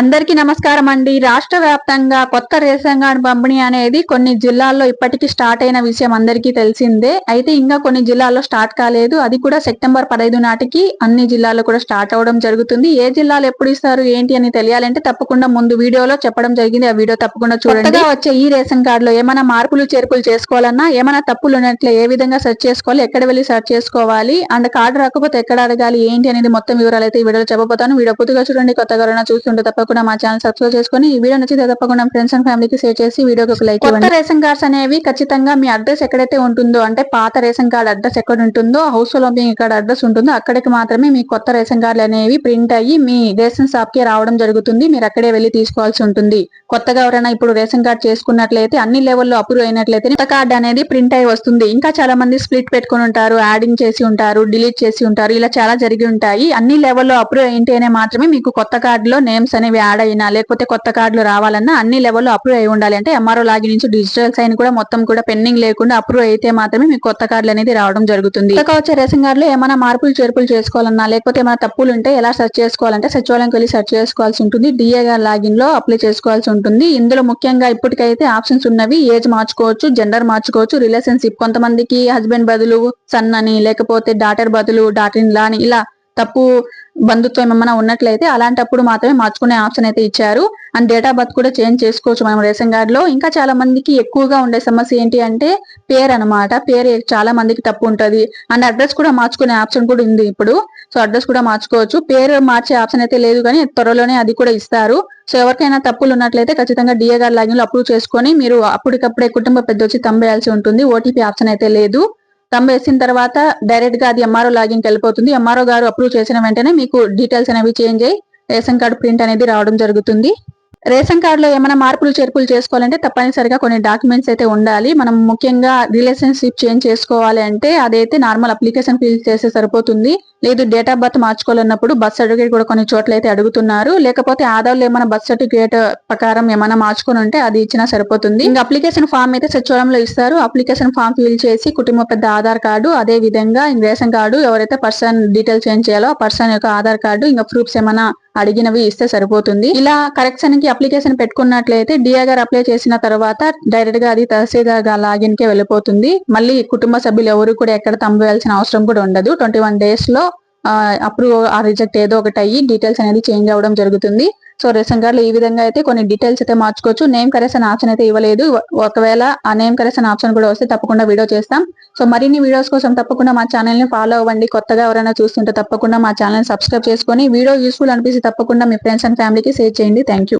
అందరికీ నమస్కారం అండి. రాష్ట్ర వ్యాప్తంగా కొత్త రేషన్ కార్డు పంపిణీ అనేది కొన్ని జిల్లాల్లో ఇప్పటికీ స్టార్ట్ అయిన విషయం అందరికీ తెలిసిందే. అయితే ఇంకా కొన్ని జిల్లాల్లో స్టార్ట్ కాలేదు. అది కూడా సెప్టెంబర్ పదహైదు నాటికి అన్ని జిల్లాల్లో కూడా స్టార్ట్ అవడం జరుగుతుంది. ఏ జిల్లాలు ఎప్పుడు ఇస్తారు ఏంటి అని తెలియాలంటే తప్పకుండా ముందు వీడియోలో చెప్పడం జరిగింది. ఆ వీడియో తప్పకుండా చూడండి. వచ్చే ఈ రేషన్ కార్డులో ఏమైనా మార్పులు చేర్పులు చేసుకోవాలన్నా ఏమైనా తప్పులు ఉన్నట్లు ఏ విధంగా సెర్చ్ చేసుకోవాలి ఎక్కడ వెళ్ళి సెర్చ్ చేసుకోవాలి అండ్ కార్డు రాకపోతే ఎక్కడ అడగాలి ఏంటి అనేది మొత్తం వివరాలు అయితే ఈ వీడియోలో చెప్పబోతాను. వీడియో పూర్తిగా చూడండి. కొత్తగా ఎవరైనా చూస్తుంటే తప్పకుండా మా ఛానల్ సబ్స్క్రైబ్ చేసుకుని ఈ వీడియో నచ్చితే తప్పకుండా ఫ్రెండ్స్ అండ్ ఫ్యామిలీకి షేర్ చేసి వీడియోకి ఒక లైక్ కొత్త రేషన్ కార్డ్స్ అనేవి ఖచ్చితంగా మీ అడ్రస్ ఎక్కడైతే ఉంటుందో అంటే పాత రేషన్ కార్డ్ అడ్రస్ ఎక్కడ ఉంటుందో హౌస్ లోపింగ్ కార్డ్ అడ్రస్ ఉంటుందో అక్కడికి మాత్రమే మీ కొత్త రేషన్ కార్డులు అనేవి ప్రింట్ అయ్యి మీ రేషన్ షాప్కి రావడం జరుగుతుంది. మీరు అక్కడే వెళ్ళి తీసుకోవాల్సి ఉంటుంది. కొత్తగా ఎవరైనా ఇప్పుడు రేషన్ కార్డ్ చేసుకున్నట్లయితే అన్ని లెవెల్లో అప్రూవ్ అయినట్లయితే కొత్త కార్డ్ అనేది ప్రింట్ అయి వస్తుంది. ఇంకా చాలా మంది స్ప్లిట్ పెట్టుకుని ఉంటారు యాడింగ్ చేసి ఉంటారు డిలీట్ చేసి ఉంటారు ఇలా చాలా జరిగి ఉంటాయి. అన్ని లెవెల్లో అప్రూవ్ అయింటేనే మాత్రమే మీకు కొత్త కార్డులో నేమ్స్ అనేవి యాడ్ అయినా లేకపోతే కొత్త కార్డులు రావాలన్నా అన్ని లెవెల్లో అప్రూవ్ అయి ఉండాలి. అంటే ఎంఆర్ఓ లాగిన్ నుంచి డిజిటల్ సైన్ కూడా మొత్తం కూడా పెండింగ్ లేకుండా అప్రూవ్ అయితే మాత్రమే మీకు కొత్త కార్డులు అనేది రావడం జరుగుతుంది. ఇంకా వచ్చే రేషన్ కార్డులో ఏమైనా మార్పులు చేర్పులు చేసుకోవాలన్నా లేకపోతే ఏమైనా తప్పులు ఉంటే ఎలా సెర్చ్ చేసుకోవాలంటే సచివాలయంకి వెళ్ళి సెర్చ్ చేసుకోవాల్సి ఉంటుంది. డిఏ లాగిన్లో అప్లై చేసుకోవాల్సి ఉంటుంది. ఇందులో ముఖ్యంగా ఇప్పటికైతే ఆప్షన్స్ ఉన్నవి. ఏజ్ మార్చుకోవచ్చు జెండర్ మార్చుకోవచ్చు రిలేషన్షిప్ కొంతమందికి హస్బెండ్ బదులు సన్ అని లేకపోతే డాటర్ బదులు డాటర్ ఇన్ లా అని ఇలా తప్పు బంధుత్వం ఏమైనా ఉన్నట్లయితే అలాంటప్పుడు మాత్రమే మార్చుకునే ఆప్షన్ అయితే ఇచ్చారు. అండ్ డేట్ ఆఫ్ బర్త్ కూడా చేంజ్ చేసుకోవచ్చు మనం రేషన్ కార్డులో ఇంకా చాలా మందికి ఎక్కువగా ఉండే సమస్య ఏంటి అంటే పేరు అనమాట పేరు చాలా మందికి తప్పు ఉంటుంది. అండ్ అడ్రస్ కూడా మార్చుకునే ఆప్షన్ కూడా ఉంది ఇప్పుడు. సో అడ్రస్ కూడా మార్చుకోవచ్చు. పేరు మార్చే ఆప్షన్ అయితే లేదు కానీ త్వరలోనే అది కూడా ఇస్తారు. సో ఎవరికైనా తప్పులు ఉన్నట్లయితే ఖచ్చితంగా డిఏ గారి లాగిన్లో అప్రూవ్ చేసుకొని మీరు అప్పటికప్పుడే కుటుంబ పెద్ద వచ్చి తంబేయాల్సి ఉంటుంది. ఓటీపీ ఆప్షన్ అయితే లేదు. తమ్ వేసిన తర్వాత డైరెక్ట్గా అది ఎంఆర్ఓ లాగిన్కి వెళ్ళిపోతుంది. ఎంఆర్ఓ గారు అప్రూవ్ చేసిన వెంటనే మీకు డీటెయిల్స్ అనేవి చేంజ్ అయ్యి రేషన్ కార్డు ప్రింట్ అనేది రావడం జరుగుతుంది. రేషన్ కార్డులో ఏమైనా మార్పులు చేర్పులు చేసుకోవాలంటే తప్పనిసరిగా కొన్ని డాక్యుమెంట్స్ అయితే ఉండాలి. మనం ముఖ్యంగా రిలేషన్షిప్ చేంజ్ చేసుకోవాలి అంటే అదైతే నార్మల్ అప్లికేషన్ ఫిల్ చేస్తే సరిపోతుంది. లేదు డేట్ ఆఫ్ బర్త్ మార్చుకోవాలన్నప్పుడు బర్త్ సర్టిఫికేట్ కూడా కొన్ని చోట్ల అయితే అడుగుతున్నారు. లేకపోతే ఆధార్లో ఏమైనా బర్త్ సర్టిఫికేట్ ప్రకారం ఏమైనా మార్చుకొని ఉంటే అది ఇచ్చినా సరిపోతుంది. ఇంకా అప్లికేషన్ ఫామ్ అయితే సచివాలయంలో ఇస్తారు. అప్లికేషన్ ఫామ్ ఫిల్ చేసి కుటుంబ పెద్ద ఆధార్ కార్డు అదే విధంగా రేషన్ కార్డు ఎవరైతే పర్సన్ డీటెయిల్స్ చేంజ్ చేయాలో ఆ పర్సన్ యొక్క ఆధార్ కార్డు ఇంకా ప్రూఫ్స్ ఏమైనా అడిగినవి ఇస్తే సరిపోతుంది. ఇలా కరెక్షన్కి అప్లికేషన్ పెట్టుకున్నట్లయితే డిఆర్ గారు అప్లై చేసిన తర్వాత డైరెక్ట్గా అది తహసీల్దార్ లాగిన్ కే వెళ్ళిపోతుంది. మళ్ళీ కుటుంబ సభ్యులు ఎవరు కూడా ఎక్కడ తంబేయాల్సిన అవసరం కూడా ఉండదు. ట్వంటీ వన్ డేస్లో అప్రూవ్ ఆ రిజెక్ట్ ఏదో ఒకటి అయ్యి డీటెయిల్స్ అనేది చేంజ్ అవ్వడం జరుగుతుంది. సో రేషన్ కార్డులో ఈ విధంగా అయితే కొన్ని డీటెయిల్స్ అయితే మార్చుకోవచ్చు. నేమ్ కరెక్షన్ ఆప్షన్ అయితే ఇవ్వలేదు. ఒకవేళ ఆ నేమ్ కరెక్షన్ ఆప్షన్ కూడా వస్తే తప్పకుండా వీడియో చేస్తాం. సో మరిన్ని వీడియోస్ కోసం తప్పకుండా మా ఛానల్ని ఫాలో అవ్వండి. కొత్తగా ఎవరైనా చూస్తుంటే తప్పకుండా మా ఛానల్ సబ్స్క్రైబ్ చేసుకొని వీడియో యూస్ఫుల్ అనిపిస్తే తప్పకుండా మీ ఫ్రెండ్స్ అండ్ ఫ్యామిలీకి షేర్ చేయండి. థ్యాంక్